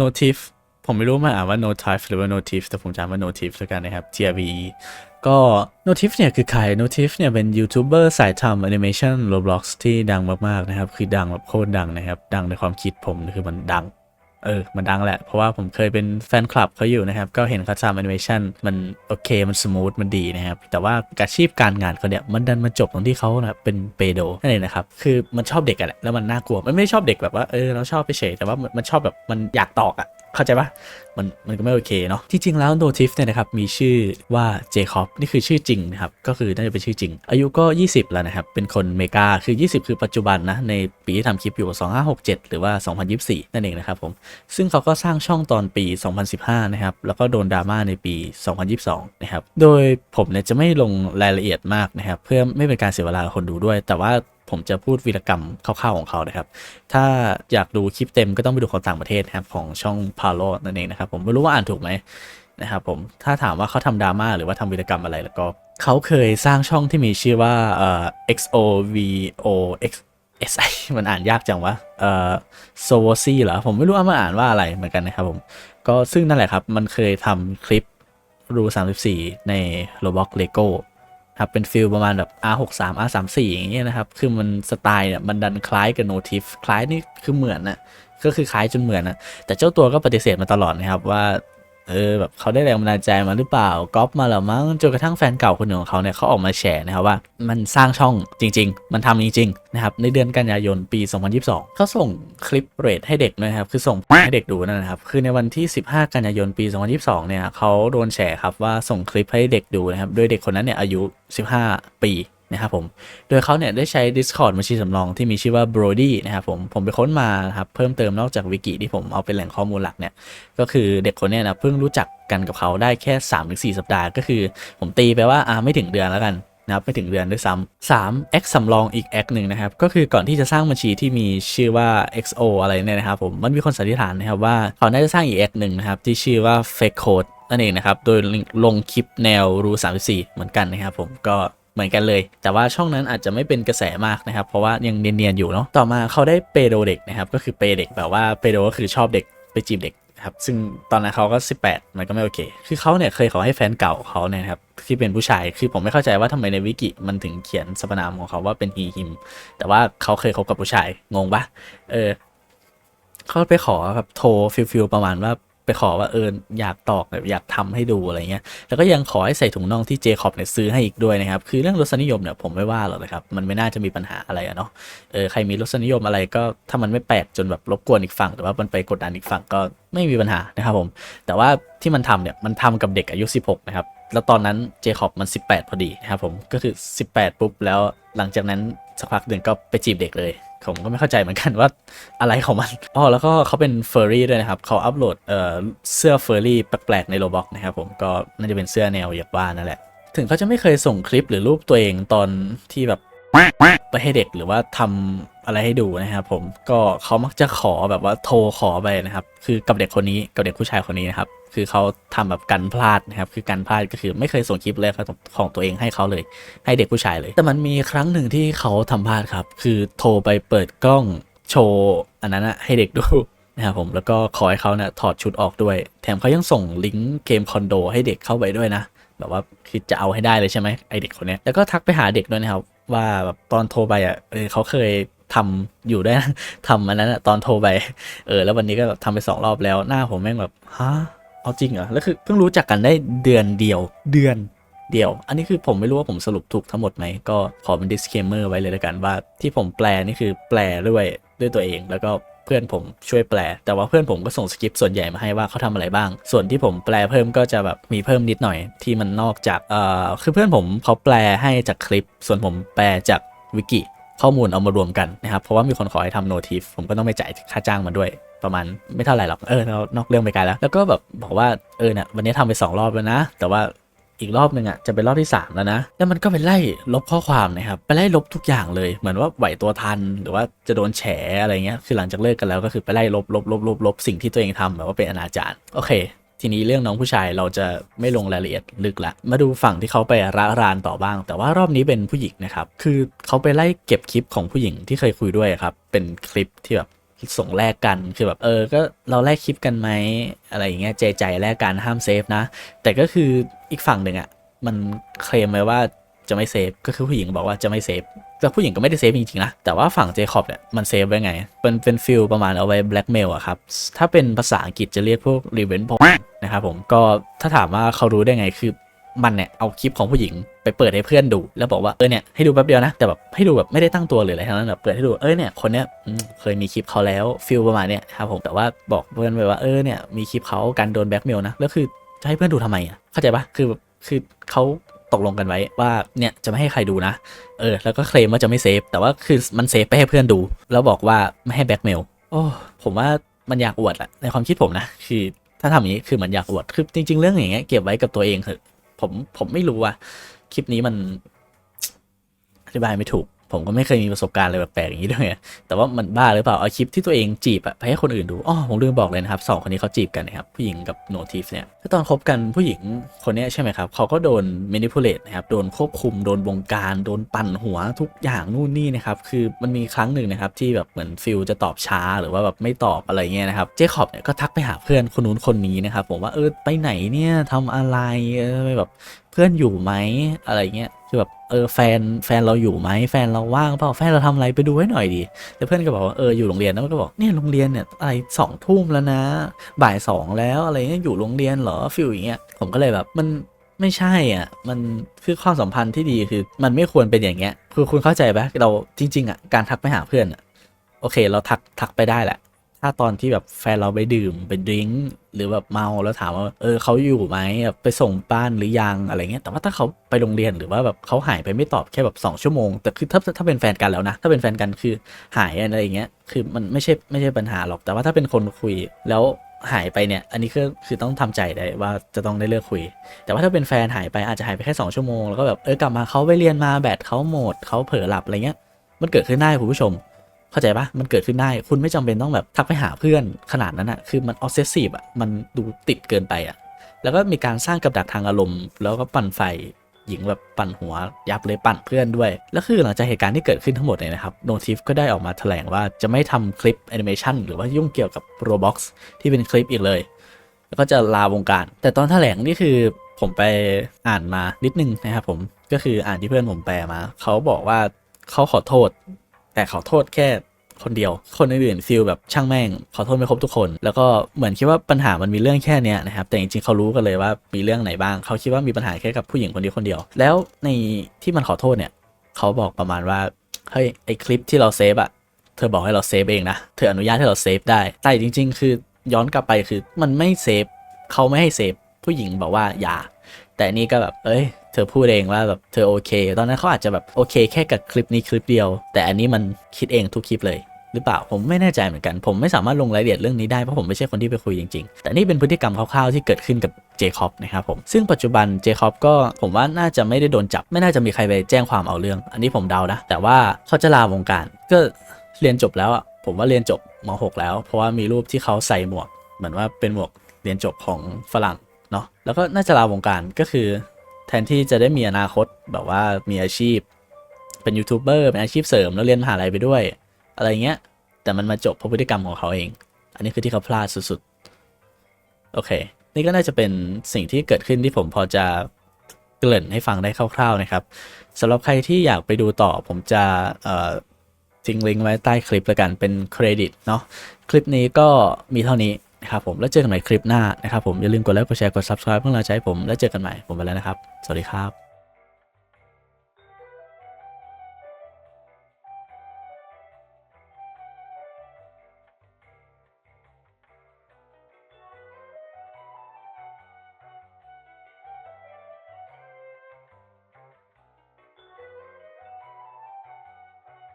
notif ผมไม่รู้มาอ่านว่า notif หรือว่า notif แต่ผมจำว่า notif แล้วกันนะครับ T R V ก็ notif เนี่ยคือใคร notif เนี่ยเป็นยูทูบเบอร์สายทำแอนิเมชัน Roblox ที่ดังมาก ๆ นะครับ คือดังแบบโคตรดังนะครับ ดังในความคิดผมคือมันดัง เออมันดังแหละ เพราะว่าผมเคยเป็นแฟนคลับเขาอยู่นะครับ ก็เห็นเขาทำแอนิเมชันมันโอเคมันสมูทมันดีนะครับ แต่ว่าอาชีพการงานเขาเนี่ยมันดันมาจบตรงที่เขานะเป็นเปโดนั่นเองนะครับ คือมันชอบเด็กอะแหละแล้วมันน่ากลัวมันไม่ได้ชอบเด็กแบบว่าเออเราชอบไปเฉยแต่ว่ามันมันชอบแบบมันอยากตอกอะ เข้าใจปะมันมันก็ไม่โอเคเนาะที่จริงแล้วโนทิฟเนี่ยนะครับมีชื่อว่าเจคอบนี่คือชื่อจริงนะครับก็คือน่าจะเป็นชื่อจริง อายุก็ 20 แล้วนะครับ เป็นคนเมกาคือ 20 คือปัจจุบันนะในปีที่ทำคลิปอยู่ 2567 หรือว่า 2024 นั่นเองนะครับผมซึ่งเขาก็สร้างช่องตอนปี 2015 นะครับแล้วก็โดนดราม่าในปี 2022 นะครับโดยผมเนี่ยจะไม่ลงรายละเอียดมากนะครับเพื่อไม่เป็นการเสียเวลาคนดูด้วย แต่ว่า ผมจะพูดวีรกรรมคร่าวๆของเขานะครับ ถ้าอยากดูคลิปเต็มก็ต้องไปดูของต่างประเทศนะครับของช่องพาโลนั่นเองนะครับ ผมไม่รู้ว่าอ่านถูกไหมนะครับผมถ้าถามว่าเขาทำดราม่าหรือว่าทำวีรกรรมอะไรแล้วก็ เขาเคยสร้างช่องที่มีชื่อว่าเอ่อ XOVOX SI มันอ่านยากจังวะเอ่อ s o v o c เหรอ ผมไม่รู้ว่ามันอ่านว่าอะไรเหมือนกันนะครับผม ก็ซึ่งนั่นแหละครับ มันเคยทำคลิปรู34 ใน Roblox Lego ครับเป็นฟิลประมาณแบบ R63 R34 อย่างเงี้ยนะครับ คือมันสไตล์เนี่ยมันดันคล้ายกับโนทิฟคล้ายนี่คือเหมือนนะก็คือคล้ายจนเหมือนนะแต่เจ้าตัวก็ปฏิเสธมาตลอดนะครับว่า เออแบบเขาได้แรงบันดาลใจมาหรือเปล่าก๊อปมาหรือมั้งจนกระทั่งแฟนเก่าคนหนึ่งของเขาเนี่ยเขาออกมาแฉนะครับว่า มันสร้างช่องจริง ๆ มันทำจริงๆนะครับในเดือนกันยายนปี 2022 เขาส่งคลิปเรทให้เด็กนะครับคือส่งให้เด็กดูนั่นนะครับคือในวันที่ 15 กันยายนปี 2022 เนี่ยเขาโดนแฉครับว่าส่งคลิปให้เด็กดูนะครับโดยเด็กคนนั้นเนี่ยอายุ 15 ปี นะครับผม โดยเขาเนี่ยได้ใช้ Discord บัญชีสำรองที่มีชื่อว่า Brody นะครับผม ผมไปค้นมาครับเพิ่มเติมนอกจากวิกิที่ผมเอาเป็นแหล่งข้อมูลหลักเนี่ย ก็คือเด็กคนนี้นะเพิ่งรู้จักกันกับเขาได้แค่ 3-4 สัปดาห์ก็คือ ผมตีไปว่าอ่าไม่ถึงเดือนแล้วกันนะครับไม่ถึงเดือนด้วยซ้ำสาม X สำรองอีก X หนึ่งนะครับ ก็คือก่อนที่จะสร้างบัญชีที่มีชื่อว่า XO อะไรเนี่ยนะครับผมมันมีคนสันนิษฐานนะครับว่าเขาน่าจะสร้างอีก X หนึ่งนะครับ ที่ชื่อว่า Fake Code นั่นเองนะครับ โดยลงคลิปแนวรู34 เหมือนกันนะครับผมก็ เหมือนกันเลย แต่ว่าช่องนั้นอาจจะไม่เป็นกระแสมากนะครับ เพราะว่ายังเนียนๆอยู่เนาะต่อมาเขาได้เปโดเด็กนะครับก็คือเปเด็กแบบว่าเปโดก็คือชอบเด็กไปจีบเด็กครับซึ่งตอนนั้นเขาก็ 18 มันก็ไม่โอเค คือเขาเนี่ยเคยขอให้แฟนเก่าเขาเนี่ยครับที่เป็นผู้ชาย คือผมไม่เข้าใจว่าทำไมในวิกิมันถึงเขียนสรรพนามของเขาว่าเป็น he him แต่ว่าเขาเคยคบกับผู้ชาย งงปะเออเขาไปขอแบบโทรฟิลฟิลประมาณว่า ไปขอว่าเอออยากตอกแบบอยากทำให้ดูอะไรเงี้ยแล้วก็ยังขอให้ใส่ถุงน่องที่เจคอบเนี่ยซื้อให้อีกด้วยนะครับ คือเรื่องรสนิยมเนี่ยผมไม่ว่าหรอกนะครับ มันไม่น่าจะมีปัญหาอะไรอะเนาะเออใครมีรสนิยมอะไรก็ถ้ามันไม่แปลกจนแบบรบกวนอีกฝั่งหรือว่ามันไปกดดันอีกฝั่งก็ไม่มีปัญหานะครับผม แต่ว่าที่มันทำเนี่ยมันทำกับเด็กอายุ 16 นะครับ แล้วตอนนั้นเจคอบมัน 18 พอดีนะครับผมก็คือ 18 ปุ๊บแล้วหลังจากนั้นสักพักหนึ่งก็ไปจีบเด็กเลยผมก็ไม่เข้าใจเหมือนกันว่าอะไรของมันอ๋อแล้วก็เขาเป็นเฟอร์รี่ด้วยนะครับเขาอัปโหลดเอ่อเสื้อเฟอร์รี่แปลกๆในโรบ็อกนะครับผมก็น่าจะเป็นเสื้อแนวหยากว่านั่นแหละ ถึงเขาจะไม่เคยส่งคลิปหรือรูปตัวเองตอนที่แบบ ไปให้เด็กหรือว่าทำอะไรให้ดูนะครับผมก็เขามักจะขอแบบว่าโทรขอไปนะครับ คือกับเด็กคนนี้กับเด็กผู้ชายคนนี้นะครับ คือเขาทำแบบกันพลาดนะครับ คือกันพลาดก็คือไม่เคยส่งคลิปเลยครับของตัวเองให้เขาเลย ให้เด็กผู้ชายเลย แต่มันมีครั้งหนึ่งที่เขาทำพลาดครับ คือโทรไปเปิดกล้องโชว์อันนั้นอะให้เด็กดูนะครับผมแล้วก็ขอให้เขาเนี่ยถอดชุดออกด้วย แถมเขายังส่งลิงก์เกมคอนโดให้เด็กเข้าไปด้วยนะ แบบว่าคือจะเอาให้ได้เลยใช่ไหมไอเด็กคนนี้แล้วก็ทักไปหาเด็กด้วยนะครับ ว่าแบบตอนโทรไปอะเออเขาเคยทำอยู่ได้วยนะทำอันนั้นอะตอนโทรไปเออ แล้ววันนี้ก็แบบทำไปสองรอบแล้วหน้าผมแม่งแบบฮะเอาจริงเหรอแล้วคือเพิ่งรู้จักกันได้เดือนเดียว เดือนเดียว อันนี้คือผมไม่รู้ว่าผมสรุปถูกทั้งหมดไหม ก็ขอเป็น disclaimer ไว้เลยแล้วกันว่าที่ผมแปลนี่คือแปลด้วยด้วยตัวเองแล้วก็ เพื่อนผมช่วยแปล แต่ว่าเพื่อนผมก็ส่งสคริปต์ส่วนใหญ่มาให้ว่าเขาทำอะไรบ้าง ส่วนที่ผมแปลเพิ่มก็จะแบบมีเพิ่มนิดหน่อยที่มันนอกจากเอ่อคือเพื่อนผมเขาแปลให้จากคลิป ส่วนผมแปลจากวิกิข้อมูลเอามารวมกันนะครับ เพราะว่ามีคนขอให้ทำโนทีฟผมก็ต้องไปจ่ายค่าจ้างมันด้วยประมาณไม่เท่าไหร่หรอก เออเรานอกเรื่องไปไกลแล้ว แล้วก็แบบบอกว่า เออเนี่ยวันนี้ทำไป 2 รอบแล้วนะ แต่ว่า อีกรอบหนึ่งอะจะเป็นรอบที่ 3 แล้วนะ แล้วมันก็ไปไล่ลบข้อความนะครับไปไล่ลบทุกอย่างเลยเหมือนว่าไหวตัวทันหรือว่าจะโดนแฉอะไรเงี้ยคือหลังจากเลิกกันแล้วก็คือไปไล่ลบลบลบลบลบสิ่งที่ตัวเองทำแบบว่าเป็นอนาจารโอเคทีนี้เรื่องน้องผู้ชายเราจะไม่ลงรายละเอียดลึกละ มาดูฝั่งที่เขาไประรานต่อบ้าง แต่ว่ารอบนี้เป็นผู้หญิงนะครับ คือเขาไปไล่เก็บคลิปของผู้หญิงที่เคยคุยด้วยครับ เป็นคลิปที่แบบ ส่งแลกกันคือแบบเออก็เราแลกคลิปกันไหมอะไรอย่างเงี้ยใจใจแลกกันห้ามเซฟนะ แต่ก็คืออีกฝั่งหนึ่งอะ่ะมันเคลมไว้ว่าจะไม่เซฟก็คือผู้หญิงบอกว่าจะไม่เซฟแต่ผู้หญิงก็ไม่ได้เซฟจริงๆนะแต่ว่าฝั่งเจคอบเนี่ยมันเซฟไว้ไงเป็นเป็นฟิลประมาณเอาไว้แบล็กเมลอะครับถ้าเป็นภาษาอังกฤษจะเรียกพวกรีเวนพนะครับผมก็ถ้าถามว่าเขารู้ได้ไงคือ มันเนี่ยเอาคลิปของผู้หญิงไปเปิดให้เพื่อนดู แล้วบอกว่าเออเนี่ยให้ดูแป๊บเดียวนะ แต่แบบให้ดูแบบไม่ได้ตั้งตัวเลยออะไรทั้งนั้นแบบเปิดให้ดูเออเนี่ยคนเนี้ยเคยมีคลิปเขาแล้วฟิลประมาณเนี้ยครับผมแต่ว่าบอกเพื่อนไปว่าเออเนี่ยมีคลิปเขาการโดนแบล็กเมลนะแล้วคือจะให้เพื่อนดูทำไมอะเข้าใจปะคือคือเขาตกลงกันไว้ว่าเนี่ยจะไม่ให้ใครดูนะ เออ แล้วก็เคลมว่าจะไม่เซฟ แต่ว่าคือมันเซฟไปให้เพื่อนดู แล้วบอกว่าไม่ให้แบล็กเมลโอ้ผมว่ามันอยากอวดอะในความคิดผมนะ คือถ้าทำอย่างนี้คือมันอยากอวดคือจริง ๆ เรื่องอย่างเงี้ยเก็บไว้กับตัวเองเถอะ ผมผมไม่รู้ว่าคลิปนี้มันอธิบายไม่ถูก ผมก็ไม่เคยมีประสบการณ์อะไรแปลกๆอย่างนี้ด้วยแต่ว่ามันบ้าหรือเปล่าเอาคลิปที่ตัวเองจีบอะไปให้คนอื่นดูอ๋อผมลืมบอกเลยนะครับสองคนนี้เขาจีบกันนะครับผู้หญิงกับโนทีฟเนี่ยถ้าตอนคบกันผู้หญิงคนนี้ใช่ไหมครับเขาก็โดน manipulate นะครับโดนควบคุมโดนบงการ โดนปั่นหัวทุกอย่างนู่นนี่นะครับคือมันมีครั้งหนึ่งนะครับที่แบบเหมือนฟิลจะตอบช้าหรือว่าแบบไม่ตอบอะไรเงี้ยนะครับเจคอบเนี่ยก็ทักไปหาเพื่อนคนนู้นคนนี้นะครับผมว่าเออไปไหนเนี่ยทำอะไรเออแบบ พื่อนอยู่ไหมอะไรเงี้ยคือแบบเออแฟนแฟนเราอยู่ไหมแฟนเราว่างเปล่าแฟนเราทำอะไรไปดูให้หน่อยดิแล้วเพื่อนก็บอกว่าเอออยู่โรงเรียนแล้วมันก็บอกเนี่ยโรงเรียนเนี่ยอะไรสองทุ่มแล้วนะ บ่ายสองแล้วอะไรเงี้ยอยู่โรงเรียนเหรอฟิลอย่างเงี้ยผมก็เลยแบบมันไม่ใช่อะ มันคือความสัมพันธ์ที่ดีคือมันไม่ควรเป็นอย่างเงี้ย คือคุณเข้าใจปะเราจริง ๆอะการทักไปหาเพื่อนอะโอเค เราทักทักไปได้แหละ ถ้าตอนที่แบบแฟนเราไปดื่มไปดริง หรือแบบเมาแล้วถามว่าเออเขาอยู่ไหมแบบไปส่งบ้านหรือยังอะไรเงี้ยแต่ว่าถ้าเขาไปโรงเรียนหรือว่าแบบเขาหายไปไม่ตอบแค่แบบสองชั่วโมงแต่คือถ้าถ้าเป็นแฟนกันแล้วนะ ถ้าเป็นแฟนกันคือหายอะไรอย่างเงี้ยคือมันไม่ใช่ไม่ใช่ปัญหาหรอก แต่ว่าถ้าเป็นคนคุยแล้วหายไปเนี่ย อันนี้คือคือต้องทำใจได้ว่าจะต้องได้เลิกคุย แต่ว่าถ้าเป็นแฟนหายไปอาจจะหายไปแค่สองชั่วโมง แล้วก็แบบเออกลับมาเขาไปเรียนมาแบตเขาหมดเขาเผลอหลับอะไรเงี้ย มันเกิดขึ้นได้คุณผู้ชม เข้าใจปะมันเกิดขึ้นได้ คุณไม่จำเป็นต้องแบบทักไปหาเพื่อนขนาดนั้นอะคือมันออ s เซสซีฟอะมันดูติดเกินไปอะแล้วก็มีการสร้างกับดักทางอารมณ์ แล้วก็ปั่นไฟหญิงแบบปั่นหัวยับเลยปั่นเพื่อนด้วย แล้วคือหลังจากเหตุการณ์ที่เกิดขึ้นทั้งหมดเนี่ยนะครับโนทิฟก็ได้ออกมาแถลงว่าจะไม่ทำคลิปแอนิเมชันหรือว่ายุ่งเกี่ยวกับ Roblox ที่เป็นคลิปอีกเลย แล้วก็จะลาวงการ แต่ตอนแถลงนี่คือผมไปอ่านมานิดนึงนะครับผมก็คืออ่านที่เพื่อนผมแปลมา เขาบอกว่าเขาขอโทษ แต่ขอโทษแค่คนเดียว คนอื่นๆฟีลแบบช่างแม่งขอโทษไม่ครบทุกคน แล้วก็เหมือนคิดว่าปัญหามันมีเรื่องแค่เนี้ยนะครับ แต่จริงๆเขารู้กันเลยว่ามีเรื่องไหนบ้าง เขาคิดว่ามีปัญหาแค่กับผู้หญิงคนนี้คนเดียว แล้วในที่มันขอโทษเนี่ย เขาบอกประมาณว่า เฮ้ยไอคลิปที่เราเซฟอะเธอบอกให้เราเซฟเองนะ เธออนุญาตให้เราเซฟได้ แต่จริง ๆ คือย้อนกลับไปคือมันไม่เซฟ เขาไม่ให้เซฟ ผู้หญิงบอกว่าอย่า แต่นี่ก็แบบ เอ้ย เธอพูดเองว่าแบบเธอโอเค ตอนนั้นเขาอาจจะแบบโอเค แค่กับคลิปนี้คลิปเดียว แต่อันนี้มันคิดเองทุกคลิปเลยหรือเปล่าผมไม่แน่ใจเหมือนกัน ผมไม่สามารถลงรายละเอียดเรื่องนี้ได้ เพราะผมไม่ใช่คนที่ไปคุยจริงๆ แต่นี่เป็นพฤติกรรมคร่าวๆที่เกิดขึ้นกับเจคอบนะครับผม ซึ่งปัจจุบันเจคอบก็ผมว่าน่าจะไม่ได้โดนจับ ไม่น่าจะมีใครไปแจ้งความเอาเรื่อง อันนี้ผมเดานะ แต่ว่าเขาจะลาวงการ ก็เรียนจบแล้วผมว่าเรียนจบม .6 แล้ว เพราะว่ามีรูปที่เขาใส่หมวก เหมือนว่าเป็นหมวกเรียนจบของฝรั่งเนาะแล้วก็น่าจะลาวงการก็คือ แทนที่จะได้มีอนาคตแบบว่ามีอาชีพ เป็นยูทูบเบอร์เป็นอาชีพเสริมแล้วเรียนมหาลัยไปด้วย อะไรเงี้ย แต่มันมาจบเพราะพฤติกรรมของเขาเอง อันนี้คือที่เขาพลาดสุดๆ โอเค นี่ก็น่าจะเป็นสิ่งที่เกิดขึ้นที่ผมพอจะเกริ่นให้ฟังได้คร่าวๆนะครับสำหรับใครที่อยากไปดูต่อผมจะทิ้งลิงก์ไว้ใต้คลิปแล้วกันเป็นเครดิตเนาะคลิปนี้ก็มีเท่านี้ นะครับผมแล้วเจอกันใหม่คลิปหน้านะครับผมอย่าลืมกดไลค์กดแชร์กด subscribe เพื่อเราให้ผมแล้วเจอกันใหม่ผมไปแล้วนะครับ สวัสดีครับ